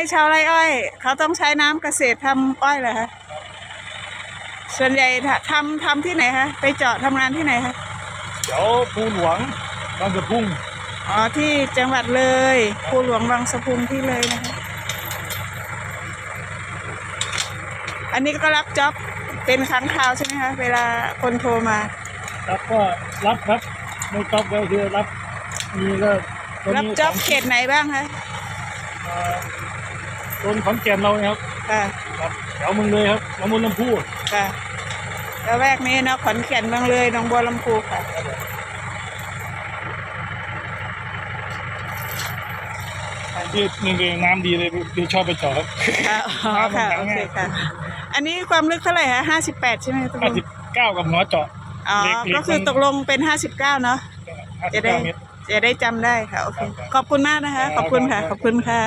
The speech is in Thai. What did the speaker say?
ให้ชาวไร่อ้อย เขาต้องใช้น้ำเกษตรทำอ้อยเหรอคะส่วนใหญ่ทำทำที่ไหนคะไปเจาะทำงานที่ไหนคะเดี๋ยวภูหลวงบางกระพุ่งอ๋อที่จังหวัดเลยภูหลวงบางสะพุงที่เลยนะคะอันนี้ก็รับจ็อบเป็นครั้งคราวใช่ไหมคะเวลาคนโทรมารับก็รับครับไม่จ็อบก็คือรับมีก็ตอนรับนี้จ็อบของเขตไหนบ้างคะ เอ่อคนขอนแก่นเราเนี่ยครับค่ะครับแถวเมึงเลยครับน้ำมันลำพูค่ะแล้วแวกนี้เนาะขอนแก่นเมืองเลยหนองบัวลำพูค่ะที่หนึ่งเลยน้ำดีเลยคือชอบไปเจอดครับ ค่ะอ๋อค่ะน้ำโอมันเคง่ายค่ะ อันนี้ความลึกเท่าไหร่คะห้าสิบแปดใช่ไหมคะตกลห้างสิบเก้ากับหัวเจาะอ๋อเล็กๆก็คือมันตกลงเป็นห้าสิบเก้าเนาะห้าสิจะบได้เก้าเมตร จะได้จำได้ค่ะ โอเคครับขอบคุณมากนะคะ ขอบคุณค่ะครับขอบคุณค่ะ